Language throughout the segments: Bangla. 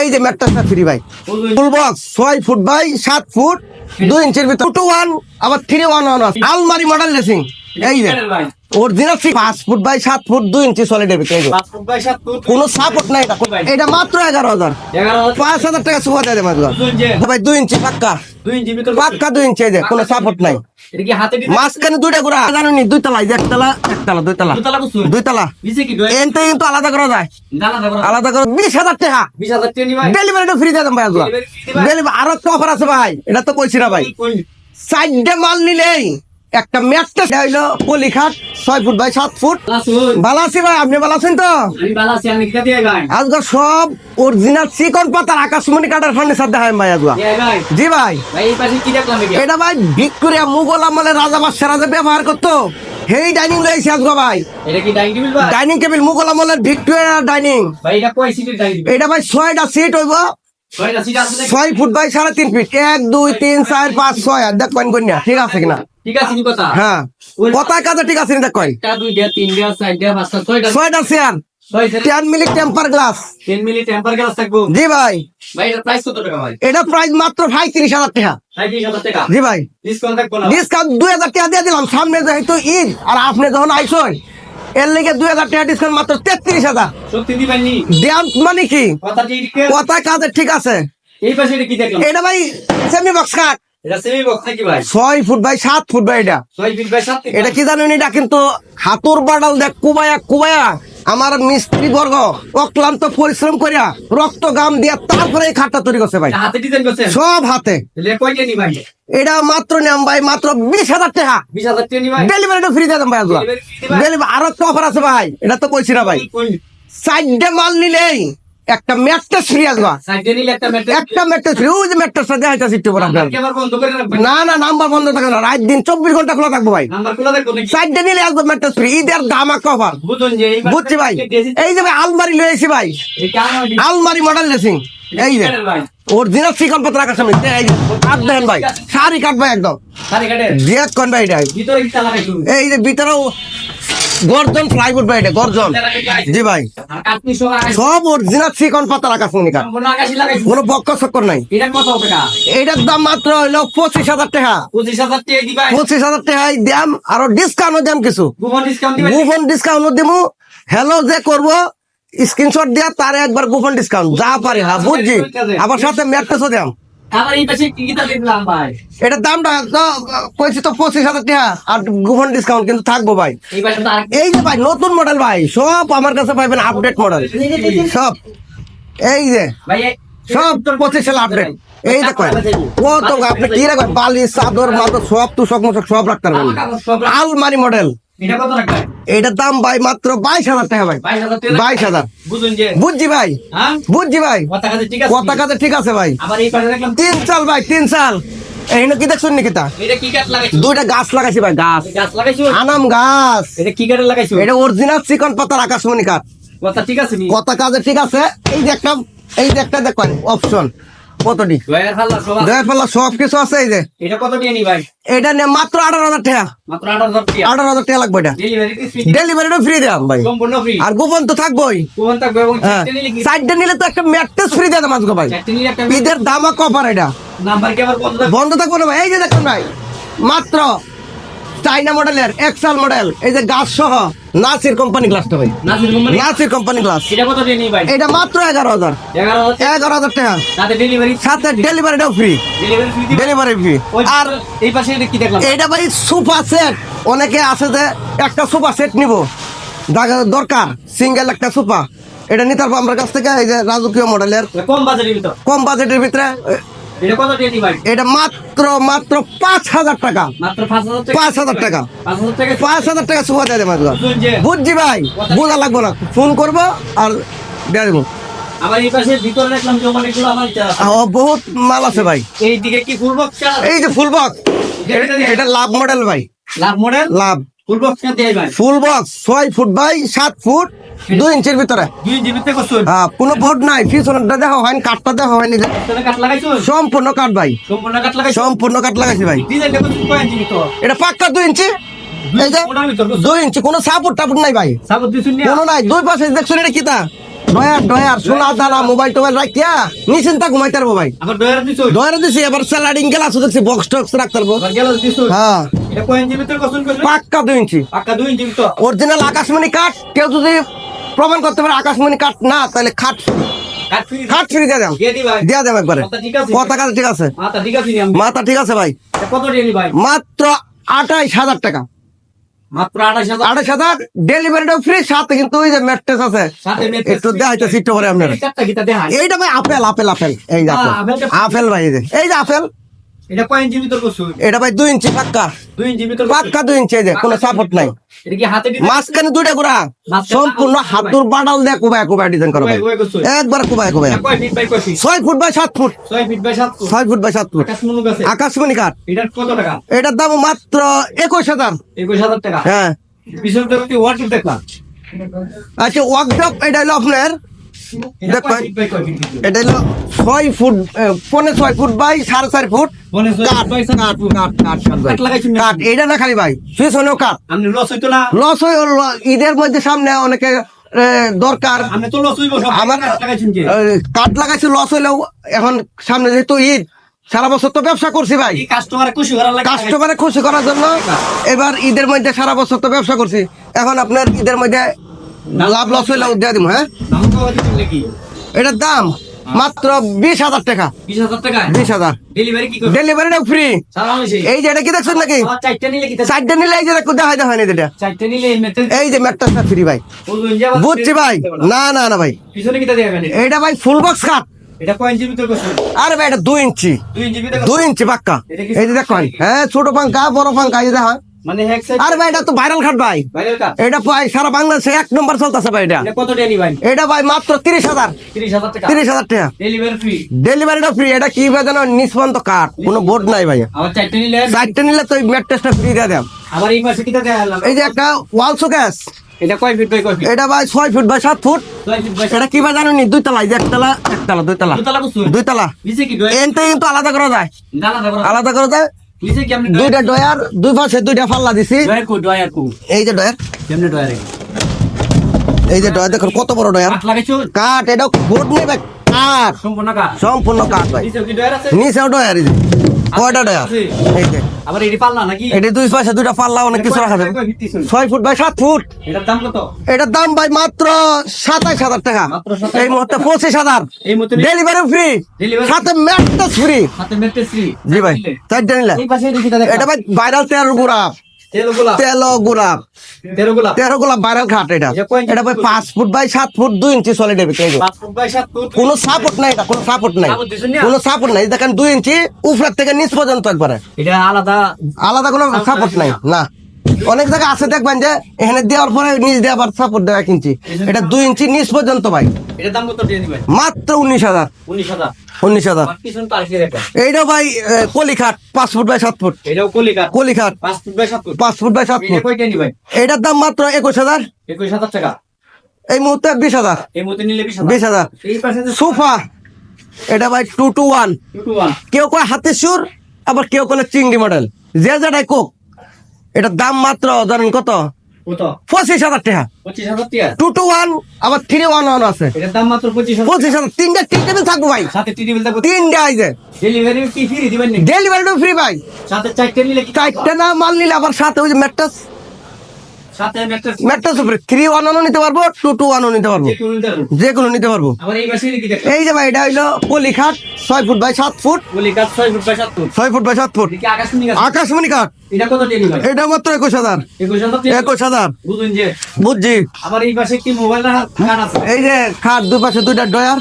এই যে ম্যাটটা ফ্রি ভাই। ফুল বক্স ছয় ফুট বাই সাত ফুট দুই ইঞ্চির ভিতর টু ওয়ান আবার থ্রি ওয়ান ওয়ান আলমারি মডেল রেসিং এই যে। অরিজিনাল পাঁচ ফুট বাই সাত ফুট দুই ইঞ্চি সলিডের ভিতরে। এই কোনো সাপোর্ট নাই এটা। এটা মাত্র এগারো হাজার। পাঁচ হাজার টাকা সুবা দেয় মাঝে ভাই দুই ইঞ্চি পাক্কা। পাক্কা দুই ইঞ্চি যে কোনো সাপোর্ট নাই। মাঝখানে দুইটা জানি একতলা একতলা এনতে কিন্তু আলাদা করা যায়। আলাদা করে বিশ হাজার টাকা। ডেলিভারিটা ফ্রি দিয়ে দেন ভাই আজকে ডেলিভারি আরও একটা অফার আছে ভাই এটা তো কইছি না ভাই। সাইডে মাল নিলেই একটা ম্যাটটা হইল পলিখাট ছয় ফুট বাই সাত ফুট। ভালো আছি ভাই। আপনি ভালো আছেন তো? আজকে সব অরিজিনাল চিকন পাতার আকাশমণি কাটার ফার্নিচার দেখায় ভাই আজকে জি ভাই। এটা ভাই ভিক্টোরিয়া মুঘল আমলের রাজা বাদশাহ রাজা ব্যবহার করতো। সেই ডাইনিং লইছি আজকে ভাই। ডাইনিং টেবিল মুঘল আমলের ভিক্টোরিয়া ডাইনিং এটা ভাই ছয়টা সিট হইব। ছয় ফুট বাই সাড়ে তিন ফিট এক দুই তিন চার পাঁচ ছয়। আর দেখ কয়েন কন্যা ঠিক আছে কিনা? ঠিক আছে নি কথা? হ্যাঁ। কথায় কাজে ঠিক আছে দেখ কয়েন একটা দুইটা তিনটা চারটা পাঁচটা ছয়টা। ছয়টা chair ten milli temper glass ten milli temper glass থাকব। জি ভাই। ভাই এটার প্রাইস কত টাকা ভাই? এটা প্রাইস মাত্র পঁয়ত্রিশ হাজার হাজার টাকা? জি ভাই। ডিসকাউন্ট থাকব না? ডিসকাউন্ট দুই হাজার টাকা দিয়ে দিলাম। সামনে যেহেতু ঈদ আর আপনি যখন আইসন এর লেগে দুই হাজার টাকা ডিসকাউন্ট মাত্র তেত্রিশ হাজার। মানে কি? কথা যে এদিকে- কথায় কাজে ঠিক আছে। এই পাশে এটা কি দেখলাম? এটা ভাই সেমি বক্স কাট ছয় ফুট বাই সাত ফুট ভাই এটা। কি জানেন এটা কিন্তু হাতুর বাডাল দেখ কুবায়া কুবায়া। আমার মিস্ত্রি বর্গ অক্লান্ত পরিশ্রম করিয়া রক্ত গাম দিয়া তারপরে এই খাটটা তৈরি করছে ভাই। সব হাতে। এটা মাত্র নিয়ম ভাই মাত্র বিশ হাজার টাকা। ডেলিভারিটা ফ্রি দিয়ে ভাই? ডেলিভারি আরও একটা অফার আছে ভাই এটা তো কইছি না ভাই। সাইডে মাল নিলেই একটা ম্যাট্রেস ফ্রি আসবা। একটা ম্যাট্রেস ম্যাট্রেস ফ্রি ওই যে ম্যাট্রেসটা দেখাইতেছি একটু না না নাম্বার বন্ধ থাকে না। রাত দিন চব্বিশ ঘণ্টা খোলা থাকব ভাই। সাইডে নিলে আসবে ম্যাট্রেস ফ্রি ঈদের দামা কভার বুঝুন বুঝছি ভাই। এই যে ভাই আলমারি লয়েছি ভাই। আলমারি মডেল লেসিং এই যে। ভাই। অরিজিনাল চিকন পাতা রাখার সামনে। এই কাট দেন ভাই। শাড়ি কাট ভাই একদম কাটে ভাই এটা। এই যে ভিতরেও গর্জন ফ্লাইউড ভাই গর্জন। জি ভাই। সব অরিজিনাল চিকন পাতা কাট সম্পূর্ণ কোনো বক্ক চক্কর নাই। এটা কত টাকা এইটার দাম মাত্র হইল পঁচিশ হাজার টাকা। পঁচিশ হাজার টাকা টাকায় দাম, আরও ডিসকাউন্টও দাম কিছু। ডিসকাউন্ট গোপন ডিসকাউন্ট দিমু। হ্যালো যে করব স্ক্রিনশট দিয়া, তারে একবার গোপন ডিসকাউন্ট যা পারে হ্যাঁ বুঝছি। আবার সাথে ম্যাট্রেসও দাম। এটার দামটা তো কইছি তো পঁচিশ হাজার টাকা আর গোপন ডিসকাউন্ট কিন্তু থাকব ভাই। এই যে ভাই নতুন মডেল ভাই সব আমার কাছে পাইবেন আপডেট মডেল সব। এই যে এই- পঁচিশ সাল আপডেট এই আপনি কি রাখবেন বালিশ চাদর মাদর সব তো সব সব রাখতে পারবেন। সব আলমারি মডেল এটার দাম ভাই মাত্র বাইশ হাজার টাকা ভাই। বাইশ হাজার বুঝছি ভাই। হ্যাঁ? বুঝছি ভাই। কথা কাছে ঠিক আছে ভাই। তিন সাল ভাই তিন সাল কি দেখছেন নাকি তা দুইটা গাছ লাগাইছি ভাই গাছ। গাছ আনাম গাছ। এটা কি কাঠে লাগাইছো এটা অরিজিনাল চিকন পাতার আকাশমণি কাঠ কথা ঠিক আছে কথা কাজে ঠিক আছে। এই যে একটা এই যে একটা দেখেন অপশন কতটি? দয়ার ফাল্লা সব কিছু আছে এই যে। এটা কত নি ভাই এটা নিয়ে মাত্র আঠারো হাজার টাকা। মাত্র আঠারো হাজার টাকা। লাগবে এটা। ডেলিভারিটা ফ্রি দেওয়া ভাই। সম্পূর্ণ ফ্রি আর গোপন তো থাকবোই। কোন থাকবে এবং হ্যাঁ। চারটে নিলে তো একটা ম্যাট্রেস ফ্রি দেওয়া মাঝগো ভাই। ঈদের দামা কভার এটা। বন্ধ থাকব? না ভাই। এই যে দেখুন ভাই মাত্র চাইনা মডেলের এক্সাল মডেল এই যে গাছ সহ। নাসির কোম্পানি গ্লাসটা ভাই। Nasir company Nasir company glass এটা কত দিয়ে ভাই এটা মাত্র এগারো হাজার। এগারো হাজার? এগারো হাজার টাকা। তাতে ডেলিভারি সাথে ডেলিভারিটাও free delivery free delivery free আর এই পাশে এটা কি দেখলাম? এইটা ভাই সোফা সেট অনেকে আছে যে একটা সোফা সেট নিব। দরকার সিঙ্গেল একটা সোফা। এটা নিতে পারব আমার কাছ থেকে এই যে রাজকীয় মডেলের কম বাজারের ভিতর। কম বাজেটের ভিতরে এটা মাত্র মাত্র পাঁচ হাজার টাকা। পাঁচ হাজার টাকা? পাঁচ হাজার টাকা। সোফা দিয়ে যে বুঝছি ভাই বোঝা লাগবো না। ফোন করব আর দিয়ে দেবো। বহুত মাল আছে ভাই। এই দিকে কি ফুল বক্স এই যে ফুল বক্স এটা লাভ মডেল ভাই। Love model love. Full box ছয় ফুট বাই সাত ফুট দুই ইঞ্চির ভিতরে। হ্যাঁ কোনো ভোট নাই পিছনটা দেখা হয়নি কাঠটা দেখা হয়নি। কাঠ সম্পূর্ণ কাঠ ভাই। সম্পূর্ণ কাঠ লাগাইছো? ভাই। এটা পাক্কা দুই ইঞ্চি। এই যে দুই ইঞ্চি কোনো সাপোর্ট টাপোর্ট নাই ভাই। কোনো নাই দুই পাশে এটা কিতা? ডয়ার ডয়ার সোনা দানা মোবাইল টোবাইল রাখিয়া নিশ্চিন্তা ঘুমাইতে পারব ভাই। ডয়ার দিছো? এবার স্যালাডিং গ্লাস দেখছি বক্স টক্স রাখতে পারব। দিছো? হ্যাঁ। পাক্কা দুই ইঞ্চি। অরিজিনাল আকাশমণি কাঠ কেউ যদি প্রমাণ করতে পারে আকাশমণি কাঠ না তাহলে খাট খাট দিয়ে দিয়ে একবারে। কথা ঠিক আছে? ঠিক আছে। মাথা ঠিক আছে ভাই। মাত্র আঠাইশ হাজার টাকা। আঠাশ হাজার? ফ্রি সাথে কিন্তু ওই যে ম্যাট্রেস আছে। একটু দেখাইতে সিটটা পরে আপনার। এইটা ভাই আপেল আপেল আপেল। এই যে আপেল। আপেল ভাই এই যে। এই যে আপেল। এটা কয় ইঞ্চি ভিতর কসুন এটা ভাই ইঞ্চি পাক্কা। দুই ইঞ্চি ভিতর পাক্কা ইঞ্চি এই যে কোনো সাপোর্ট নাই। এটা কি হাতে মাঝখানে দুইটা গোড়া। সম্পূর্ণ হাতুর বাডাল ডিজাইন করা ভাই। একবার by foot by foot. By foot? By foot. আকাশমণি কাঠ। এটার কত টাকা? এটার দাম মাত্র টাকা? হ্যাঁ। দেখলাম? আচ্ছা ওয়ার্কশপ এটা হলো আপনার এটা হলো ছয় ফুট আহ, ছয় ফুট বাই সাড়ে চার ফুট। কাঠ এটা না খালি ভাই পিছনেও কাঠ। লস হয়ে ঈদের মধ্যে সামনে অনেকে দরকার। আমার কাঠ লাগাইছি লস হইলেও এখন সামনে যেহেতু ঈদ সারা বছর তো ব্যবসা করছি ভাই। কাস্টমারে খুশি করার জন্য এবার ঈদের মধ্যে সারা বছর তো ব্যবসা করছি। এখন আপনার ঈদের মধ্যে লাভ লস হইলেও দিয়ে দিব হ্যাঁ? এটার দাম মাত্র বিশ হাজার টাকা। বিশ হাজার টাকা বিশ হাজার। ডেলিভারি ডেলিভারিটা ফ্রি এই যে এটা কি দেখছেন নাকি? চারটে নিলে এই যে দেখো দেখাই দেখায় না এটা এই যে ম্যাটটা ফ্রি ভাই। বুঝছি ভাই। না না না ভাই। এইটা ভাই ফুল বক্স করছেন আরে ভাই এটা দুই ইঞ্চি। দুই ইঞ্চি পাক্কা। এই যে দেখুন হ্যাঁ ছোট পাঙ্কা বড় পাঙ্কা এই যে দেখা। মানে এক ভাই এটা তো ভাইরাল খাট ভাই। এটা ভাই সারা বাংলাদেশে এক নম্বর চলতেছে ভাই এটা। এটা কত ডেলি ভাই? এটা ভাই মাত্র তিরিশ হাজার। তিরিশ হাজার টাকা। তিরিশ হাজার টাকা। ডেলিভারি ফ্রি ডেলিভারিটা ফ্রি এটা কি ভাই জানো নিষ্পন্ত কাঠ কোনো বোর্ড নাই ভাই। আবার চারটে নিলে? ফ্রি দিয়ে দেন। আবার এই মাসে কিটা এই যে একটা ওয়াল শোকেস এটা কয় ফিট বাই কয় ফিট এটা ভাই ছয় ফুট বাই সাত ফুট এটা কি ভাই জানেন দুই তলা এই যে একতলা একতলা দুই তলা দুতলা করছেন দুই তলা নিচে কি এনতে কিন্তু আলাদা করা যায়। জানা আলাদা করা যায়। দুইটা ডয়ার দুই পাশে দুইটা ফাল্লা দিছি। এই যে ডয়ার। কেমনে এই যে ডয়ার দেখুন কত বড় ডয়ার। কাঠ এটা বোর্ড কাঠ। সম্পূর্ণ কাঠ? সম্পূর্ণ কাঠ ভাই। নিচে ডয়ার নিচেও কয়টা ডয়ার এই যে। আবার এটি পাল্লা নাকি? এটি দুই পয়সা দুইটা পাল্লা অনেক কিছু রাখা যাবে? ছয় ফুট বাই সাত ফুট। এটার দাম কত? এটার দাম ভাই মাত্র হাজার টাকা। এই মুহূর্তে পঁচিশ হাজার। ডেলিভারি ফ্রি সাথে ম্যাট্রেস ফ্রি জি ভাই চারটে নিলে। এই এটা ভাই ভাইরাল তেল গোলাপ তেলো গোলাপ। তেরো গোলাপ। তেরো ভাইরাল খাট এটা। এটা ভাই পাঁচ ফুট বাই সাত ফুট দুই ইঞ্চি সলিড কোনো সাপোর্ট নাই এটা কোনো সাপোর্ট নাই। কোনো সাপোর্ট নাই। দেখেন দুই ইঞ্চি থেকে নিচ পর্যন্ত একবারে। এটা আলাদা আলাদা কোনো সাপোর্ট নাই। না? অনেক জায়গা আছে দেখবেন যে এখানে দেওয়ার পরে নিচ দিয়ে আবার সাপোর্ট দেওয়া এক ইঞ্চি। এটা দুই ইঞ্চি নিচ পর্যন্ত ভাই। এটার দাম কত মাত্র উনিশ হাজার। উনিশ হাজার। উনিশ হাজার। এইটা ভাই এ, কলি খাট পাঁচ ফুট বাই সাত ফুট। এটাও কলি খাট পাঁচ ফুট বাই সাত ফুট। পাঁচ ফুট বাই সাত এটা ফুট। কয়টা নিবেন এইটার দাম মাত্র একুশ হাজার। একুশ হাজার টাকা। এই মুহূর্তে বিশ হাজার। এই মতো নিলে বিশ হাজার। সোফা। এটা ভাই টু টু ওয়ান কেউ কয় হাতের সুর আবার কেউ কলে চিংড়ি মডেল যে যেটাই কোক এটার দাম মাত্র জানেন কত? পঁচিশ হাজার টাকা। পঁচিশ হাজার টাকা? টু টু ওয়ান আবার থ্রি ওয়ান ওয়ান আছে। এটার দাম মাত্র পঁচিশ হাজার পঁচিশ হাজার তিনটা তিনটে টেবিল থাকব ভাই। সাথে থাকবে? তিনটা ডেলিভারি কি ফ্রি দিবেন নাকি? ফ্রি ভাই। সাথে চারটে নিলে চারটে না মাল নিলে আবার সাথে ওই যে ম্যাট্রাস ম্যাট্রেস ম্যাট্রাস উপরে থ্রি ওয়ান ওয়ানও নিতে পারব টু টু ওয়ানও নিতে পারব। যে কোনো নিতে পারব। এই যে ভাই এটা হইল পলিখাট ছয় ফুট বাই সাত ফুট। ছয় ফুট বাই সাত ফুট। আকাশমণি কাঠ। এটা এটা মাত্র একুশ হাজার। একুশ হাজার বুঝছি। এই যে খাট দুই পাশে দুইটা ডয়ার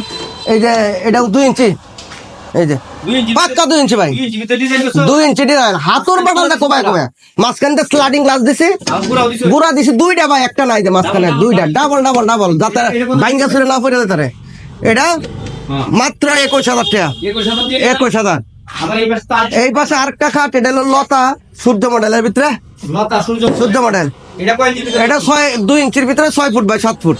এই যে এটাও দুই ইঞ্চি। এই যে ইঞ্চি ভাই। দুই ইঞ্চি ডিজাইন মাঝখানে স্লাইডিং গ্লাস দিছি। আর পুরাও গুড়া দিছি দুইটা ভাই একটা নাই যে মাঝখানে দুইটা। ডাবল। ডাবল ডাবল যাতে ভাঙ্গা ফিরে না পড়ে এটা হ্যাঁ। মাত্র একুশ হাজার টাকা। একুশ হাজার টাকা একুশ হাজার। আবার এই পাশে তার এই পাশে আরেকটা খাট এটা হলো লতা সূর্য মডেলের ভিতরে। সূর্য মডেল। এটা ছয় দুই ইঞ্চির ভিতরে ছয় ফুট বাই সাত ফুট।